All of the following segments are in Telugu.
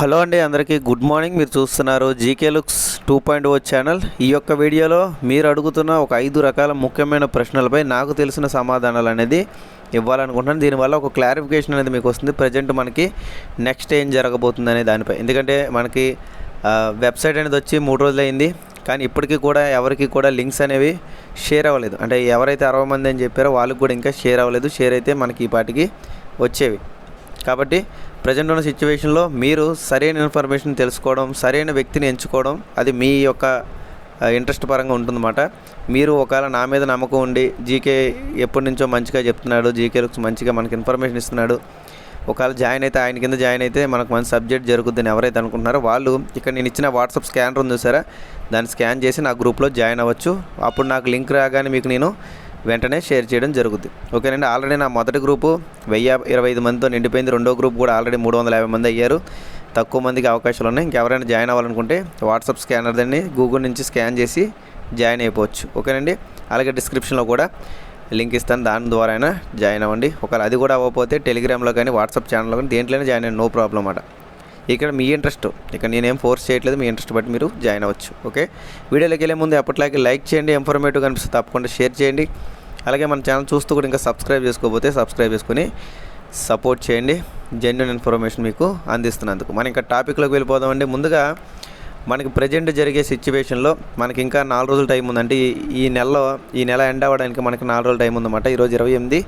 హలో అండి అందరికీ గుడ్ మార్నింగ్. మీరు చూస్తున్నారు GK looks two point O channel. ఈ యొక్క వీడియోలో మీరు అడుగుతున్న ఒక ఐదు రకాల ముఖ్యమైన ప్రశ్నలపై నాకు తెలిసిన సమాధానాలు అనేది ఇవ్వాలనుకుంటున్నాను. దీనివల్ల ఒక క్లారిఫికేషన్ అనేది మీకు వస్తుంది. ప్రజెంట్ మనకి నెక్స్ట్ ఏం జరగబోతుంది అనే దానిపై. ఎందుకంటే మనకి వెబ్సైట్ అనేది వచ్చి మూడు రోజులు అయింది. కానీ ఇప్పటికీ కూడా ఎవరికి కూడా లింక్స్ అనేవి షేర్ అవ్వలేదు. అంటే ఎవరైతే అరవై మంది అని చెప్పారో వాళ్ళకి కూడా ఇంకా షేర్ అవ్వలేదు. షేర్ అయితే మనకి ఈ పాటికి వచ్చేవి. కాబట్టి ప్రజెంట్ ఉన్న సిచ్యువేషన్లో మీరు సరైన ఇన్ఫర్మేషన్ తెలుసుకోవడం సరైన వ్యక్తిని ఎంచుకోవడం అది మీ యొక్క ఇంట్రెస్ట్ పరంగా ఉంటుందన్నమాట. మీరు ఒకవేళ నా మీద నమ్మకం ఉండి జీకే ఎప్పటి నుంచో మంచిగా చెప్తున్నాడు జీకే మంచిగా మనకి ఇన్ఫర్మేషన్ ఇస్తున్నాడు ఒకవేళ జాయిన్ అయితే ఆయన కింద జాయిన్ అయితే మనకు మంచి సబ్జెక్ట్ జరుగుతుందని ఎవరైతే అనుకుంటున్నారో వాళ్ళు ఇక్కడ నేను ఇచ్చిన వాట్సాప్ స్కానర్ ఉంది చూసారా? దాన్ని స్కాన్ చేసి నా గ్రూప్లో జాయిన్ అవ్వచ్చు. అప్పుడు నాకు లింక్ రాగానే మీకు నేను వెంటనే షేర్ చేయడం జరుగుతుంది ఓకేనండి ఆల్రెడీ నా మొదటి గ్రూపు వెయ్యి ఇరవై ఐదు మందితో నిండిపోయింది. రెండో గ్రూప్ కూడా ఆల్రెడీ మూడు వందల యాభై మంది అయ్యారు. తక్కువ మందికి అవకాశాలు ఉన్నాయి. ఇంకెవరైనా జాయిన్ అవ్వాలనుకుంటే వాట్సాప్ స్కానర్ దాన్ని గూగుల్ నుంచి స్కాన్ చేసి జాయిన్ అయిపోవచ్చు. ఓకేనండి అలాగే డిస్క్రిప్షన్లో కూడా లింక్ ఇస్తాను. దాని ద్వారా అయినా జాయిన్ అవ్వండి. ఒకవేళ అది కూడా అవ్వకపోతే టెలిగ్రామ్లో కానీ వాట్సాప్ ఛానల్లో కానీ దేంట్లోనే జాయిన్ అయ్యి నో ప్రాబ్లం అన్నమాట ఇక్కడ మీ ఇంట్రెస్ట్. ఇక్కడ నేనేం ఫోర్స్ చేయట్లేదు మీ ఇంట్రెస్ట్ బట్టి మీరు జాయిన్ అవ్వచ్చు. ఓకే? వీడియోలోకి వెళ్ళే ముందు ఎప్పటిలాగే లైక్ చేయండి. ఇన్ఫర్మేటివ్ కనిపిస్తే తప్పకుండా షేర్ చేయండి. అలాగే మన ఛానల్ చూస్తూ కూడా ఇంకా సబ్స్క్రైబ్ చేసుకోకపోతే సబ్స్క్రైబ్ చేసుకొని సపోర్ట్ చేయండి. జెన్యున్ ఇన్ఫర్మేషన్ మీకు అందిస్తున్నందుకు. మనం ఇంకా టాపిక్లోకి వెళ్ళిపోదామండి. ముందుగా మనకి ప్రజెంట్ జరిగే సిచ్యువేషన్లో మనకి ఇంకా నాలుగు రోజులు టైం ఉందంటే ఈ- నెలలో ఈ నెల ఎండ్ అవ్వడానికి మనకి నాలుగు రోజులు టైం ఉందన్నమాట. ఈరోజు ఇరవై ఎనిమిది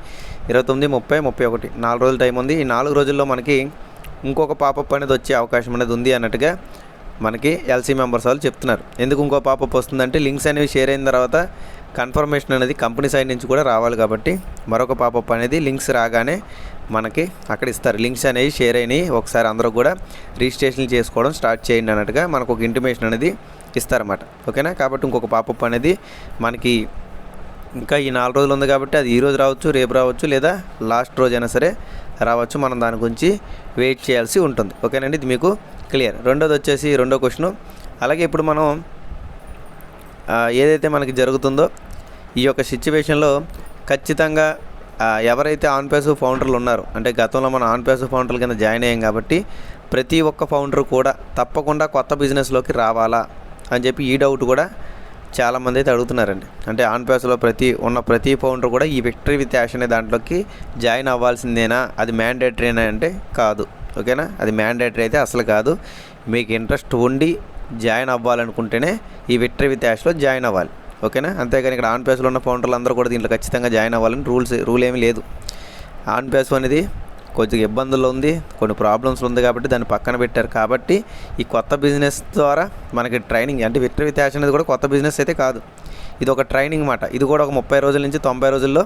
ఇరవై తొమ్మిది ముప్పై ముప్పై ఒకటి. నాలుగు రోజులు టైం ఉంది. ఈ నాలుగు రోజుల్లో మనకి ఇంకొక పాపప్ అనేది వచ్చే అవకాశం అనేది ఉంది అన్నట్టుగా మనకి ఎల్సీ మెంబర్స్ వాళ్ళు చెప్తున్నారు. ఎందుకు ఇంకో పాపప్ వస్తుందంటే లింక్స్ అనేవి షేర్ అయిన తర్వాత కన్ఫర్మేషన్ అనేది కంపెనీ సైడ్ నుంచి కూడా రావాలి కాబట్టి మరొక పాపప్ అనేది లింక్స్ రాగానే మనకి అక్కడ ఇస్తారు. లింక్స్ అనేవి షేర్ అయినాయి. ఒకసారి అందరూ కూడా రిజిస్ట్రేషన్ చేసుకోవడం స్టార్ట్ చేయండి అన్నట్టుగా మనకు ఒక ఇంటిమేషన్ అనేది ఇస్తారన్నమాట. ఓకేనా? కాబట్టి ఇంకొక పాపప్ అనేది మనకి ఇంకా ఈ నాలుగు రోజులు ఉంది కాబట్టి అది ఈ రోజు రావచ్చు రేపు రావచ్చు లేదా లాస్ట్ రోజు అయినా సరే రావచ్చు. మనం దాని గురించి వెయిట్ చేయాల్సి ఉంటుంది. ఓకేనండి? ఇది మీకు క్లియర్. రెండోది వచ్చేసి రెండో క్వశ్చన్. అలాగే ఇప్పుడు మనం ఏదైతే మనకి జరుగుతుందో ఈ యొక్క సిచ్యువేషన్లో ఖచ్చితంగా ఎవరైతే ఆన్ పేసివ్ ఫౌండర్లు ఉన్నారో అంటే గతంలో మనం ఆన్ పేసివ్ ఫౌండర్ల కింద జాయిన్ అయ్యాం కాబట్టి ప్రతి ఒక్క ఫౌండర్ కూడా తప్పకుండా కొత్త బిజినెస్లోకి రావాలా అని చెప్పి ఈ డౌట్ కూడా చాలామంది అయితే అడుగుతున్నారండి. అంటే ఆన్ పేస్లో ప్రతి ఉన్న ప్రతి ఫౌండర్ కూడా ఈ విక్టరీ విత్ యాష్ అనే దాంట్లోకి జాయిన్ అవ్వాల్సిందేనా? అది మ్యాండేటరీనా అంటే కాదు. ఓకేనా? అది మ్యాండేటరీ అయితే అసలు కాదు. మీకు ఇంట్రెస్ట్ ఉండి జాయిన్ అవ్వాలనుకుంటేనే ఈ విక్టరీ విత్ యాష్లో జాయిన్ అవ్వాలి. ఓకేనా? అంతేగాని ఇక్కడ ఆన్ పేస్లో ఉన్న ఫౌండర్లు అందరూ కూడా దీంట్లో ఖచ్చితంగా జాయిన్ అవ్వాలని రూల్స్ రూల్ ఏమీ లేదు. ఆన్ పేస్ అనేది కొద్దిగా ఇబ్బందులు ఉంది కొన్ని ప్రాబ్లమ్స్ ఉంది కాబట్టి దాన్ని పక్కన పెట్టారు కాబట్టి ఈ కొత్త బిజినెస్ ద్వారా మనకి ట్రైనింగ్ అంటే విక్టరీ విత్ యాష్ అనేది కూడా కొత్త బిజినెస్ అయితే కాదు. ఇది ఒక ట్రైనింగ్ మాట ఇది కూడా ఒక ముప్పై రోజుల నుంచి తొంభై రోజుల్లో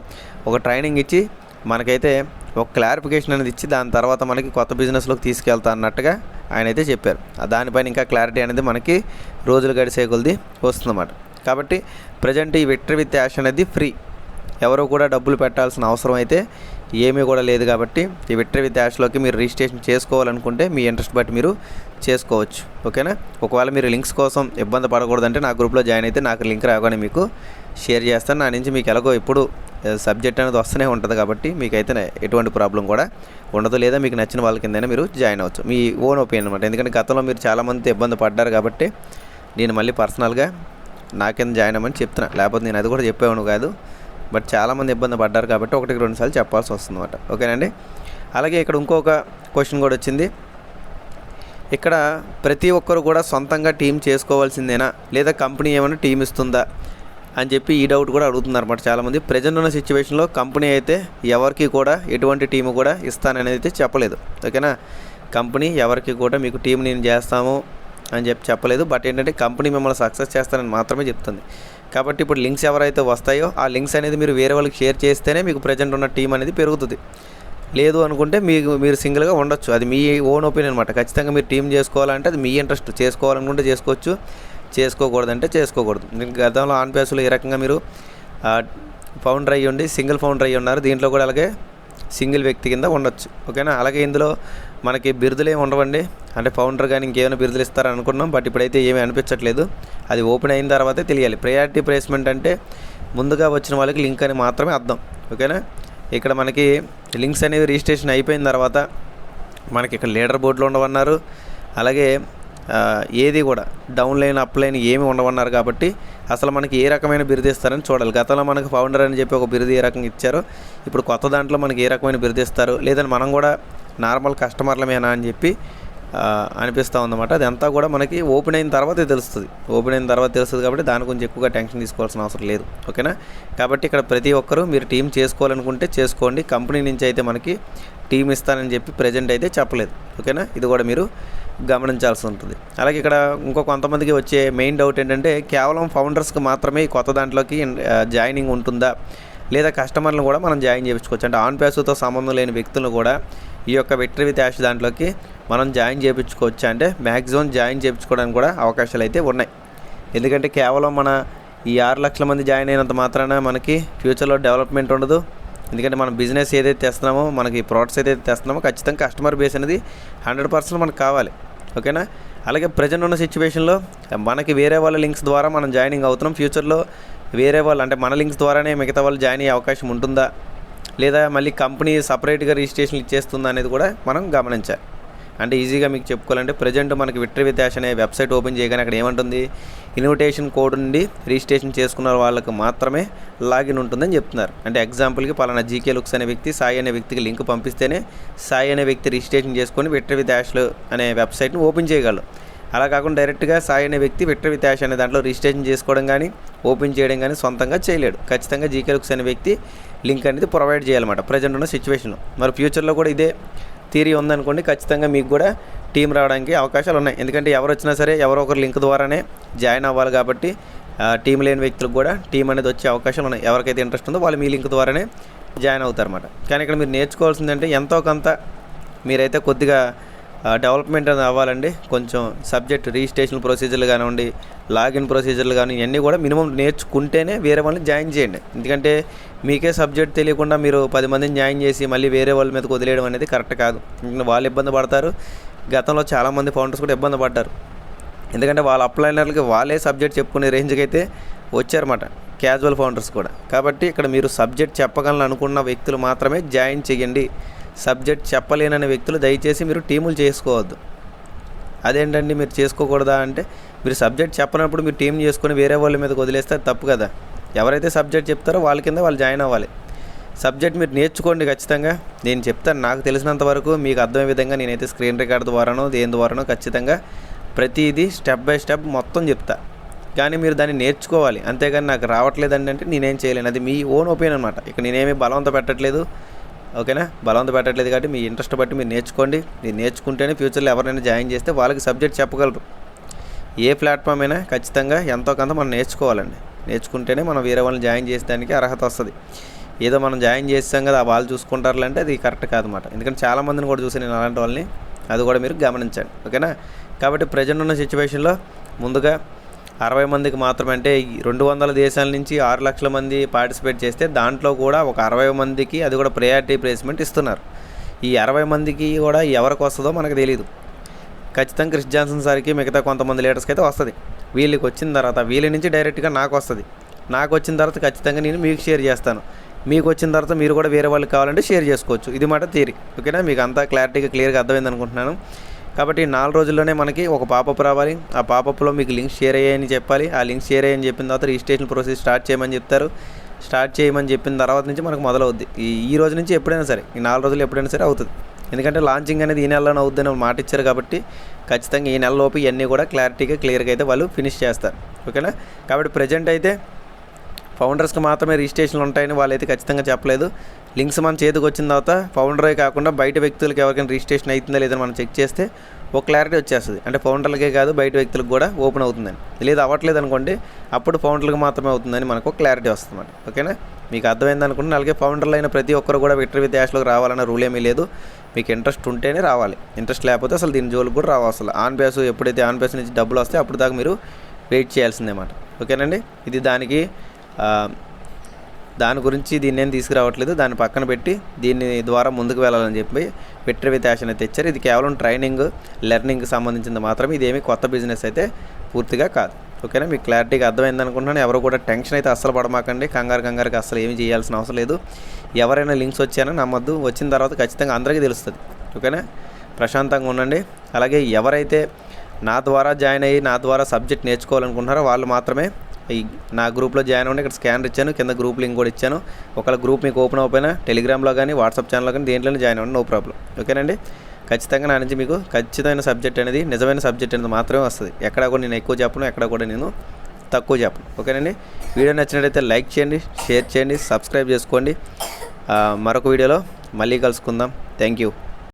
ఒక ట్రైనింగ్ ఇచ్చి మనకైతే ఒక క్లారిఫికేషన్ అనేది ఇచ్చి దాని తర్వాత మనకి కొత్త బిజినెస్లోకి తీసుకెళ్తా అన్నట్టుగా ఆయన అయితే చెప్పారు దానిపైన ఇంకా క్లారిటీ అనేది మనకి రోజులు గడిసే కొలది వస్తుందన్నమాట. కాబట్టి ప్రజెంట్ ఈ విక్టరీ విత్ యాష్ అనేది ఫ్రీ ఎవరు కూడా డబ్బులు పెట్టాల్సిన అవసరం అయితే ఏమీ కూడా లేదు కాబట్టి ఈ విక్టరీ విత్ యాష్లోకి మీరు రిజిస్ట్రేషన్ చేసుకోవాలనుకుంటే మీ ఇంట్రెస్ట్ బట్టి మీరు చేసుకోవచ్చు. ఓకేనా? ఒకవేళ మీరు లింక్స్ కోసం ఇబ్బంది పడకూడదంటే నా గ్రూప్లో జాయిన్ అయితే నాకు లింక్ రాగానే మీకు షేర్ చేస్తాను. నా నుంచి మీకు ఎలాగో ఎప్పుడు సబ్జెక్ట్ అనేది వస్తూనే ఉంటుంది కాబట్టి మీకైతే ఎటువంటి ప్రాబ్లం కూడా ఉండదు. లేదా మీకు నచ్చిన వాళ్ళ కిందైనా మీరు జాయిన్ అవ్వచ్చు. మీ ఓన్ ఒపీనియన్ అనమాట ఎందుకంటే గతంలో మీరు చాలామంది ఇబ్బంది పడ్డారు కాబట్టి నేను మళ్ళీ పర్సనల్గా నా కింద జాయిన్ అవ్వమని చెప్తున్నా. లేకపోతే నేను అది కూడా చెప్పేవాను కాదు. బట్ చాలామంది ఇబ్బంది పడ్డారు కాబట్టి ఒకటికి రెండు సార్లు చెప్పాల్సి వస్తుంది అనమాట ఓకేనండి? అలాగే ఇక్కడ ఇంకొక క్వశ్చన్ కూడా వచ్చింది. ఇక్కడ ప్రతి ఒక్కరు కూడా సొంతంగా టీం చేసుకోవాల్సిందేనా? లేదా కంపెనీ ఏమైనా టీం ఇస్తుందా? అని చెప్పి ఈ డౌట్ కూడా అడుగుతున్నారు అనమాట చాలామంది. ప్రజెంట్ ఉన్న సిచ్యువేషన్లో కంపెనీ అయితే ఎవరికి కూడా ఎటువంటి టీము కూడా ఇస్తాననేది అయితే చెప్పలేదు. ఓకేనా కంపెనీ ఎవరికి కూడా మీకు టీం నేను చేస్తాము అని చెప్పి చెప్పలేదు. బట్ ఏంటంటే కంపెనీ మిమ్మల్ని సక్సెస్ చేస్తానని మాత్రమే చెప్తుంది. కాబట్టి ఇప్పుడు లింక్స్ ఎవరైతే వస్తాయో ఆ లింక్స్ అనేది మీరు వేరే వాళ్ళకి షేర్ చేస్తేనే మీకు ప్రజెంట్ ఉన్న టీం అనేది పెరుగుతుంది. లేదు అనుకుంటే మీకు మీరు సింగిల్గా ఉండొచ్చు. అది మీ ఓన్ ఒపీనియన్ అనమాట ఖచ్చితంగా మీరు టీం చేసుకోవాలంటే అది మీ ఇంట్రెస్ట్ చేసుకోవాలనుకుంటే చేసుకోవచ్చు. చేసుకోకూడదంటే చేసుకోకూడదు. గతంలో ఆన్ పేస్లో ఈ రకంగా మీరు ఫౌండర్ అయ్యి ఉండి సింగిల్ ఫౌండర్ అయ్యి ఉన్నారు దీంట్లో కూడా అలాగే సింగిల్ వ్యక్తి కింద ఉండొచ్చు. ఓకేనా? అలాగే ఇందులో మనకి బిరుదులు ఏమి ఉండవండి. అంటే ఫౌండర్ కానీ ఇంకేమైనా బిరుదులు ఇస్తారని అనుకున్నాం బట్ ఇప్పుడైతే ఏమీ అనిపించట్లేదు. అది ఓపెన్ అయిన తర్వాతే తెలియాలి. ప్రయారిటీ ప్లేస్మెంట్ అంటే ముందుగా వచ్చిన వాళ్ళకి లింక్ అని మాత్రమే అర్థం. ఓకేనా? ఇక్కడ మనకి లింక్స్ అనేవి రిజిస్ట్రేషన్ అయిపోయిన తర్వాత మనకి ఇక్కడ లీడర్ బోర్డులో ఉండవన్నారు. అలాగే ఏది కూడా డౌన్ లైన్ అప్ లైన్ ఏమి ఉండవన్నారు కాబట్టి అసలు మనకి ఏ రకమైన బిరుదు ఇస్తారని చూడాలి. గతంలో మనకు ఫౌండర్ అని చెప్పి ఒక బిరుదు ఏ రకంగా ఇచ్చారో ఇప్పుడు కొత్త దాంట్లో మనకి ఏ రకమైన బిరుదు ఇస్తారు లేదని మనం కూడా నార్మల్ కస్టమర్లమేనా అని చెప్పి అనిపిస్తూ ఉందన్నమాట. అదంతా కూడా మనకి ఓపెన్ అయిన తర్వాతే తెలుస్తుంది. ఓపెన్ అయిన తర్వాత తెలుస్తుంది కాబట్టి దాని గురించి ఎక్కువగా టెన్షన్ తీసుకోవాల్సిన అవసరం లేదు. ఓకేనా? కాబట్టి ఇక్కడ ప్రతి ఒక్కరూ మీరు టీం చేసుకోవాలనుకుంటే చేసుకోండి. కంపెనీ నుంచి అయితే మనకి టీం ఇస్తానని చెప్పి ప్రజెంట్ అయితే చెప్పలేదు. ఓకేనా? ఇది కూడా మీరు గమనించాల్సి ఉంటుంది. అలాగే ఇక్కడ ఇంకో కొంతమందికి వచ్చే మెయిన్ డౌట్ ఏంటంటే కేవలం ఫౌండర్స్కి మాత్రమే కొత్త దాంట్లోకి జాయినింగ్ ఉంటుందా? లేదా కస్టమర్లను కూడా మనం జాయిన్ చేయించుకోవచ్చు. అంటే ఆన్ ప్యాసుతో సంబంధం లేని వ్యక్తులను కూడా ఈ యొక్క విక్టరీ విత్ యాష్ దాంట్లోకి మనం జాయిన్ చేయించుకోవచ్చు? అంటే మ్యాక్సిమం జాయిన్ చేయించుకోవడానికి కూడా అవకాశాలు అయితే ఉన్నాయి. ఎందుకంటే కేవలం మన ఈ ఆరు లక్షల మంది జాయిన్ అయినంత మాత్రాన మనకి ఫ్యూచర్లో డెవలప్మెంట్ ఉండదు. ఎందుకంటే మనం బిజినెస్ ఏదైతే తెస్తున్నామో మనకి ప్రోడక్ట్స్ ఏదైతే తెస్తున్నామో ఖచ్చితంగా కస్టమర్ బేస్ అనేది హండ్రెడ్ పర్సెంట్ మనకు కావాలి. ఓకేనా? అలాగే ప్రజెంట్ ఉన్న సిచ్యువేషన్లో మనకి వేరే వాళ్ళ లింక్స్ ద్వారా మనం జాయినింగ్ అవుతున్నాం. ఫ్యూచర్లో వేరే వాళ్ళు అంటే మన లింక్స్ ద్వారానే మిగతా వాళ్ళు జాయిన్ అయ్యే అవకాశం ఉంటుందా? లేదా మళ్ళీ కంపెనీ సపరేట్గా రిజిస్ట్రేషన్ ఇచ్చేస్తుందా అనేది కూడా మనం గమనించాలి. అంటే ఈజీగా మీకు చెప్పుకోవాలంటే ప్రజెంట్ మనకి విక్టరీ విత్ యాష్ అనే వెబ్సైట్ ఓపెన్ చేయగానే అక్కడ ఏమంటుంది? ఇన్విటేషన్ కోడ్ నుండి రిజిస్ట్రేషన్ చేసుకున్న వాళ్ళకి మాత్రమే లాగిన్ ఉంటుందని చెప్తున్నారు. అంటే ఎగ్జాంపుల్కి పలానా జీకే లుక్స్ అనే వ్యక్తి సాయి అనే వ్యక్తికి లింక్ పంపిస్తేనే సాయి అనే వ్యక్తి రిజిస్ట్రేషన్ చేసుకొని విక్టరీ విత్ అనే వెబ్సైట్ని ఓపెన్ చేయగలరు. అలా కాకుండా డైరెక్ట్గా సాయి అనే వ్యక్తి విక్టరీ విత్ యాష్ అనే దాంట్లో రిజిస్ట్రేషన్ చేసుకోవడం కానీ ఓపెన్ చేయడం కానీ సొంతంగా చేయలేడు. ఖచ్చితంగా జీకే లుక్స్ అనే వ్యక్తి లింక్ అనేది ప్రొవైడ్ చేయాలన్నమాట ప్రజెంట్ ఉన్న సిచ్యువేషన్లో. మరి ఫ్యూచర్లో కూడా ఇదే థియరీ ఉందనుకోండి ఖచ్చితంగా మీకు కూడా టీం రావడానికి అవకాశాలు ఉన్నాయి. ఎందుకంటే ఎవరు వచ్చినా సరే ఎవరో ఒకరు లింక్ ద్వారానే జాయిన్ అవ్వాలి కాబట్టి ఆ, టీం లేని వ్యక్తులకు కూడా టీం అనేది వచ్చే అవకాశాలు ఉన్నాయి. ఎవరికైతే ఇంట్రెస్ట్ ఉందో వాళ్ళు మీ లింక్ ద్వారానే జాయిన్ అవుతారన్నమాట. కానీ ఇక్కడ మీరు నేర్చుకోవాల్సిందంటే ఎంతో కొంత మీరైతే కొద్దిగా డెవలప్మెంట్ అనేది అవ్వాలండి. కొంచెం సబ్జెక్ట్ రిజిస్ట్రేషన్ ప్రొసీజర్లు కానివ్వండి లాగిన్ ప్రొసీజర్లు కానీ ఇవన్నీ కూడా మినిమం నేర్చుకుంటేనే వేరే వాళ్ళని జాయిన్ చేయండి. ఎందుకంటే మీకే సబ్జెక్ట్ తెలియకుండా మీరు పది మందిని జాయిన్ చేసి మళ్ళీ వేరే వాళ్ళ మీదకి వదిలేయడం అనేది కరెక్ట్ కాదు. వాళ్ళు ఇబ్బంది పడతారు. గతంలో చాలామంది ఫౌండర్స్ కూడా ఇబ్బంది పడ్డారు. ఎందుకంటే వాళ్ళ అప్లైనర్లకి వాళ్ళే సబ్జెక్ట్ చెప్పుకునే రేంజ్కి అయితే వచ్చారన్నమాట. క్యాజువల్ ఫౌండర్స్ కూడా. కాబట్టి ఇక్కడ మీరు సబ్జెక్ట్ చెప్పగలను అనుకున్న వ్యక్తులు మాత్రమే జాయిన్ చేయండి. సబ్జెక్ట్ చెప్పలేనని వ్యక్తులు దయచేసి మీరు టీములు చేసుకోవద్దు. అదేంటండి మీరు చేసుకోకూడదా అంటే మీరు సబ్జెక్ట్ చెప్పనప్పుడు మీరు టీం చేసుకొని వేరే వాళ్ళ మీదకి వదిలేస్తే తప్పు కదా. ఎవరైతే సబ్జెక్ట్ చెప్తారో వాళ్ళ కింద వాళ్ళు జాయిన్ అవ్వాలి. సబ్జెక్ట్ మీరు నేర్చుకోండి ఖచ్చితంగా. నేను చెప్తాను నాకు తెలిసినంత వరకు మీకు అర్థమయ్యే విధంగా నేనైతే స్క్రీన్ రికార్డ్ ద్వారానో దేని ద్వారానో ఖచ్చితంగా ప్రతిదీ స్టెప్ బై స్టెప్ మొత్తం చెప్తా. కానీ మీరు దాన్ని నేర్చుకోవాలి. అంతేగాని నాకు రావట్లేదండి అంటే నేనేం చేయలేను. అది మీ ఓన్ ఒపీనియన్ అనమాట ఇక నేనేమి బలవంత పెట్టట్లేదు. ఓకేనా? బలవంత పెట్టట్లేదు కాబట్టి మీ ఇంట్రెస్ట్ బట్టి మీరు నేర్చుకోండి. మీరు నేర్చుకుంటేనే ఫ్యూచర్లో ఎవరైనా జాయిన్ చేస్తే వాళ్ళకి సబ్జెక్ట్ చెప్పగలరు. ఏ ప్లాట్ఫామ్ అయినా ఖచ్చితంగా ఎంతో కొంత మనం నేర్చుకోవాలండి. నేర్చుకుంటేనే మనం వేరే వాళ్ళని జాయిన్ చేసేదానికి అర్హత వస్తుంది. ఏదో మనం జాయిన్ చేస్తాం కదా వాళ్ళు చూసుకుంటారులే అంటే అది కరెక్ట్ కాదన్నమాట. ఎందుకంటే చాలామందిని కూడా చూసి నేను అలాంటి వాళ్ళని అది కూడా మీరు గమనించండి. ఓకేనా? కాబట్టి ప్రజెంట్ ఉన్న సిచ్యువేషన్లో ముందుగా అరవై మందికి మాత్రమే అంటే ఈ రెండు వందల దేశాల నుంచి ఆరు లక్షల మంది పార్టిసిపేట్ చేస్తే దాంట్లో కూడా ఒక అరవై మందికి అది కూడా ప్రయారిటీ ప్లేస్మెంట్ ఇస్తున్నారు. ఈ అరవై మందికి కూడా ఎవరికి వస్తుందో మనకు తెలియదు ఖచ్చితంగా క్రిస్ జాన్సన్ సార్కి మిగతా కొంతమంది లీడర్స్కి అయితే వస్తుంది. వీళ్ళకి వచ్చిన తర్వాత వీళ్ళ నుంచి డైరెక్ట్గా నాకు వస్తుంది. నాకు వచ్చిన తర్వాత ఖచ్చితంగా నేను మీకు షేర్ చేస్తాను. మీకు వచ్చిన తర్వాత మీరు కూడా వేరే వాళ్ళకి కావాలంటే షేర్ చేసుకోవచ్చు. ఇది మాట థియరీ ఓకేనా మీకు అంతా క్లారిటీగా క్లియర్గా అర్థమైంది అనుకుంటున్నాను. కాబట్టి నాలుగు రోజుల్లోనే మనకి ఒక పాపప్ రావాలి. ఆ పాపప్లో మీకు లింక్ షేర్ అయ్యాయని చెప్పాలి. ఆ లింక్ షేర్ అయ్యని చెప్పిన తర్వాత రిజిస్ట్రేషన్ ప్రాసెస్ స్టార్ట్ చేయమని చెప్తారు. స్టార్ట్ చేయమని చెప్పిన తర్వాత నుంచి మనకు మొదలవుద్ది. ఈ ఈ రోజు నుంచి ఎప్పుడైనా సరే ఈ నాలుగు రోజులు ఎప్పుడైనా సరే అవుతుంది. ఎందుకంటే లాంచింగ్ అనేది ఈ నెలలోనే అవుద్దని వాళ్ళు మాట ఇచ్చారు కాబట్టి ఖచ్చితంగా ఈ నెలలోపు ఇవన్నీ కూడా క్లారిటీగా క్లియర్గా అయితే వాళ్ళు ఫినిష్ చేస్తారు. ఓకేనా కాబట్టి ప్రజెంట్ అయితే ఫౌండర్స్కి మాత్రమే రిజిస్ట్రేషన్లు ఉంటాయని వాళ్ళైతే ఖచ్చితంగా చెప్పలేదు. లింక్స్ మన చేతికి వచ్చిన తర్వాత ఫౌండరే కాకుండా బయట వ్యక్తులకు ఎవరికైనా రిజిస్ట్రేషన్ అవుతుందా లేదని మనం చెక్ చేస్తే ఒక క్లారిటీ వచ్చేస్తుంది. అంటే ఫౌండర్లకే కాదు బయట వ్యక్తులకు కూడా ఓపెన్ అవుతుందని. లేదు అవ్వట్లేదు అనుకోండి అప్పుడు ఫౌండర్లకు మాత్రమే అవుతుందని మనకు ఒక క్లారిటీ వస్తుంది ఓకేనా? మీకు అర్థమైంది అనుకుంటే అలాగే ఫౌండర్లు అయిన ప్రతి ఒక్కరు కూడా విక్టరీ విత్ యాష్లోకి రావాలన్న రూల్ ఏమీ లేదు. మీకు ఇంట్రెస్ట్ ఉంటేనే రావాలి. ఇంట్రెస్ట్ లేకపోతే అసలు దీని జోలికి కూడా రావాలి అసలు. ఆన్ బేస్ ఎప్పుడైతే ఆన్ బేస్ నుంచి డబ్బులు వస్తే అప్పుడు దాకా మీరు వెయిట్ చేయాల్సిందే అన్నమాట. ఓకేనండి? ఇది దానికి దాని గురించి దీన్ని ఏం తీసుకురావట్లేదు. దాన్ని పక్కన పెట్టి దీని ద్వారా ముందుకు వెళ్ళాలని చెప్పి విక్టరీ విత్ యాషన్ అయితే ఇది కేవలం ట్రైనింగ్ లెర్నింగ్కి సంబంధించింది మాత్రమే. ఇదేమి కొత్త బిజినెస్ అయితే పూర్తిగా కాదు. ఓకేనా? మీకు క్లారిటీగా అర్థమైంది అనుకుంటున్నాను. ఎవరు కూడా టెన్షన్ అయితే అస్సలు పడమాకండి. కంగారు కంగారుకి అస్సలు ఏమి చేయాల్సిన అవసరం లేదు. ఎవరైనా లింక్స్ వచ్చానో నమ్మద్దు. వచ్చిన తర్వాత ఖచ్చితంగా అందరికీ తెలుస్తుంది. ఓకేనా? ప్రశాంతంగా ఉండండి. అలాగే ఎవరైతే నా ద్వారా జాయిన్ అయ్యి నా ద్వారా సబ్జెక్ట్ నేర్చుకోవాలనుకుంటున్నారో వాళ్ళు మాత్రమే ఈ నా గ్రూప్లో జాయిన్ అవ్వండి ఇక్కడ స్కానర్ ఇచ్చాను కింద గ్రూప్ లింక్ కూడా ఇచ్చాను. ఒకవేళ గ్రూప్ మీకు ఓపెన్ అయిపోయినా టెలిగ్రామ్లో కానీ వాట్సాప్ ఛానల్లో కానీ దేంట్లోనే జాయిన్ అవ్వండి నో ప్రాబ్లం. ఓకేనండి? ఖచ్చితంగా నా నుంచి మీకు ఖచ్చితమైన సబ్జెక్ట్ అనేది నిజమైన సబ్జెక్ట్ అనేది మాత్రమే వస్తుంది. ఎక్కడ కూడా నేను ఎక్కువ చెప్పను ఎక్కడ కూడా నేను తక్కువ చెప్పను. ఓకేనండి? వీడియో నచ్చినట్లయితే లైక్ చేయండి షేర్ చేయండి సబ్స్క్రైబ్ చేసుకోండి. మరొక వీడియోలో మళ్ళీ కలుసుకుందాం. Thank you